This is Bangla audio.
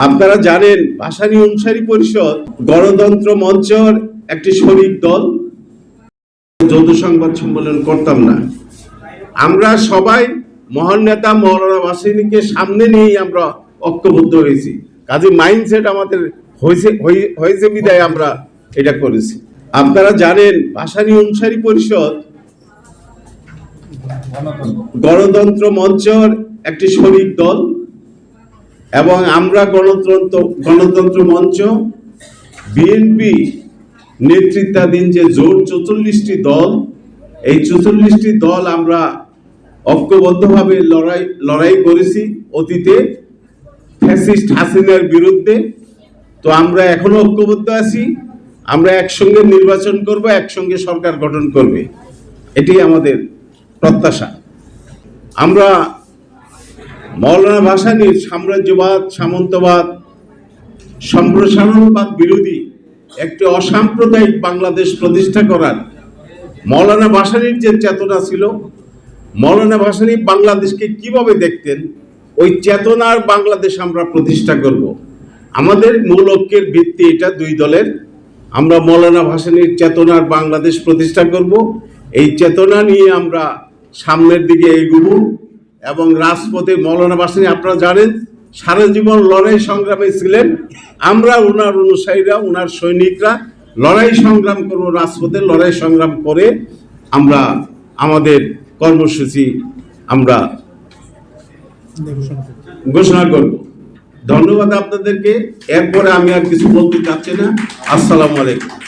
আপনারা জানেন, ভাসানী অনুসারী পরিষদ গণতন্ত্র মঞ্চের একটি শরিক দল। যৌথ সংবাদ সম্মেলন করতাম না। আমরা সবাই মহান নেতা মৌলানা ভাসানীকে সামনে নিয়েই আমরা ঐক্যবদ্ধ হয়েছি। কাজে মাইন্ডসেট আমাদের হয়েছে, হয়ে- হয়েছে বিদায় আমরা এটা করেছি। আপনারা জানেন, ভাসানী অনুসারী পরিষদ গণতন্ত্র মঞ্চের একটি শরিক দল। এবং আমরা গণতন্ত্র গণতন্ত্র মঞ্চ বিএনপি নেতৃত্বাধীন যে জোট চৌচল্লিশটি দল, এই চৌচল্লিশটি দল আমরা ঐক্যবদ্ধভাবে লড়াই লড়াই করেছি অতীতে ফ্যাসিস্ট হাসিনার বিরুদ্ধে। তো আমরা এখনও ঐক্যবদ্ধ আছি, আমরা একসঙ্গে নির্বাচন করব, একসঙ্গে সরকার গঠন করবে। এটি আমাদের প্রত্যাশা। আমরা মৌলানা ভাসানীর সাম্রাজ্যবাদ, সামন্তবাদ, সম্প্রসারণবাদ বিরোধী একটি অসাম্প্রদায়িক বাংলাদেশ প্রতিষ্ঠা করার মৌলানা ভাসানীর যে চেতনা ছিল, মৌলানা ভাসানী বাংলাদেশকে কীভাবে দেখতেন, ওই চেতনার বাংলাদেশ আমরা প্রতিষ্ঠা করব। আমাদের মূল ঐক্যের ভিত্তি এটা দুই দলের। আমরা মৌলানা ভাসানীর চেতনার বাংলাদেশ প্রতিষ্ঠা করব। এই চেতনা নিয়ে আমরা সামনের দিকে এগোবো। এবং রাজপথে মৌলানা ভাসানী আপনারা জানেন, সারা জীবন লড়াই সংগ্রামে ছিলেন। আমরা ওনার অনুসারীরা ওনার সৈনিকরা লড়াই সংগ্রাম করব, রাজপথে লড়াই সংগ্রাম করে আমরা আমাদের কর্মসূচি আমরা ঘোষণা করব। ধন্যবাদ আপনাদেরকে। এরপরে আমি আর কিছু বলতে চাচ্ছি না। আসসালামু আলাইকুম।